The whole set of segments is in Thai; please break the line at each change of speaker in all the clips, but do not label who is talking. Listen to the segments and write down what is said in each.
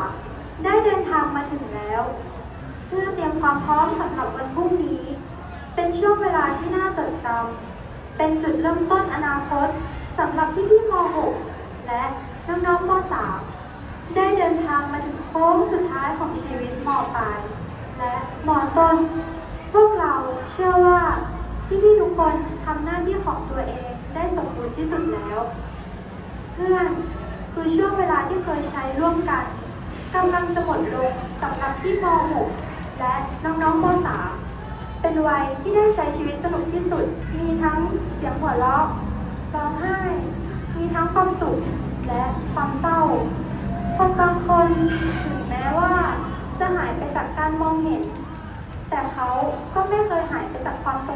3ได้เดินทางมาถึงแล้ว เพื่อเตรียมความพร้อมสำหรับวันพรุ่งนี้ เป็นช่วงเวลาที่น่าจดจำเป็นจุดเริ่มต้นอนาคตสำหรับพี่ๆม .6 และน้องๆม .3 ได้เดินทางมาถึงโค้งสุดท้ายของชีวิตมปลายและมต้น พวกเราเชื่อว่าพี่ๆทุกคนทำหน้าที่ของตัวเองได้สมบูรณ์ที่สุดแล้ว เพื่อนคือช่วงเวลาที่เคยใช้ร่วมกัน กำลังจะหมดลงสำหรับที่ม .6 และน้องๆม .3 เป็นวัยที่ได้ใช้ชีวิตสนุกที่สุด มีทั้งเสียงหัวเราะร้องไห้ มีทั้งความสุขและความเศร้าคนบางคนถึงแม้ว่า จะหายไปจากการมองเห็น แต่เขาก็ไม่เคยหายไปจากความทรง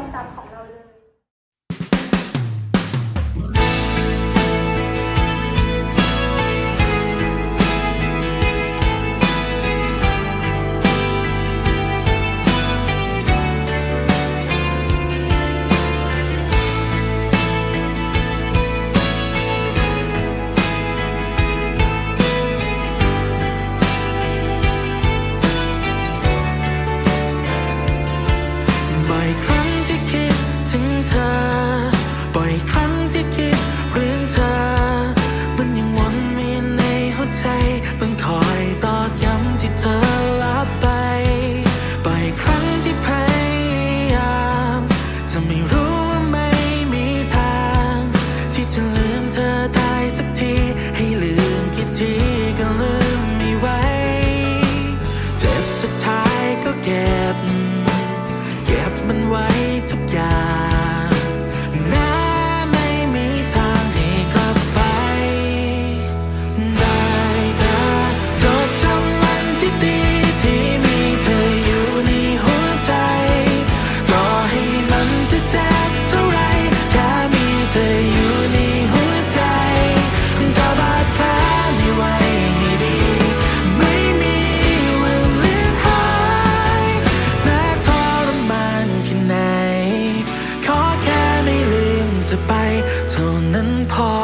มัน นั้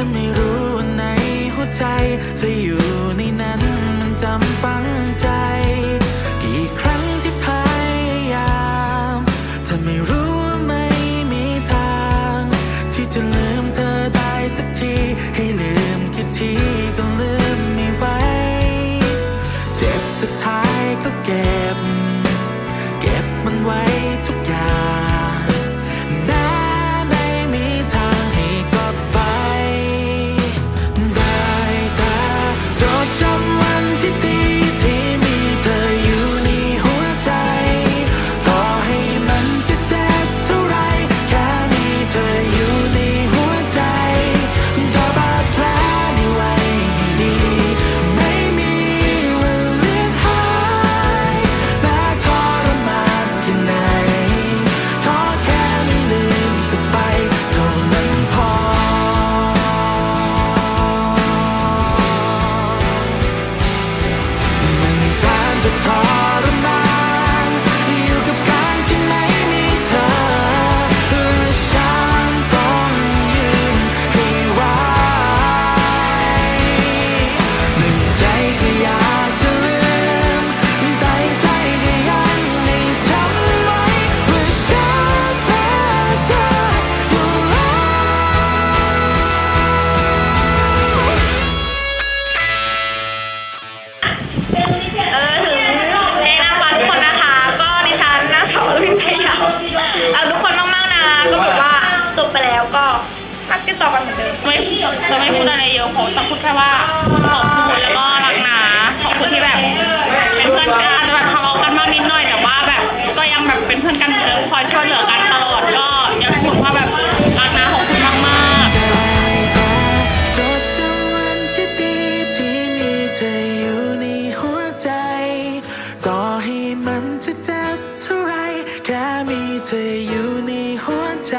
ธอไม่รู้ว่าในหัวใจ เธออยู่ในนั้นมันจำฝังใจ กี่ครั้งที่พยายามเธอไม่รู้ว่าไม่มีทาง ที่จะลืมเธอได้สักที ให้ลืมกี่ทีก็ลืมไม่ไหวเจ็บสุดท้ายก็เก็บ กันเหมือนเดิ
มจะไม่พูดอะไรเยอะผมจะพูดแค่ว่าขอบคุณแล้วก็รักหนาขอบคุณที่แบบ เป็นเพื่อนกันแบบทะเลาะกันมากนิดหน่อยแต่ว่าแบบ ก็ยังแบบเป็นเพื่อนกันเหมือนเดิมคอยช่วยเหลือกันตลอดก็อยากพูดว่าแบบรักหนาขอบคุณมาก
มากจะเจ็บเท่าไรแค่มีเธออยู่ในหัวใจ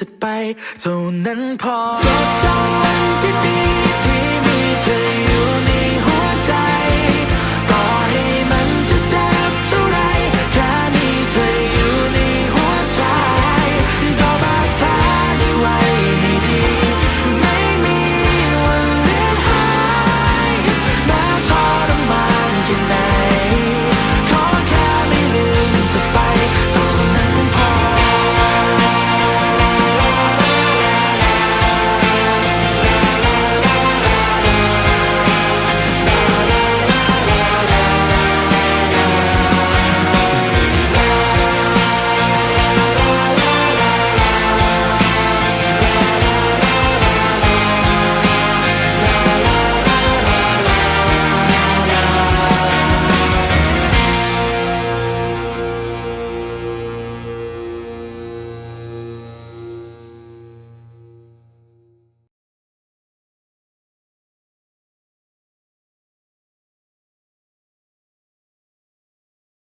ถัไป เท่านั้นพอจดจำวันที่ดีที่มีเธอ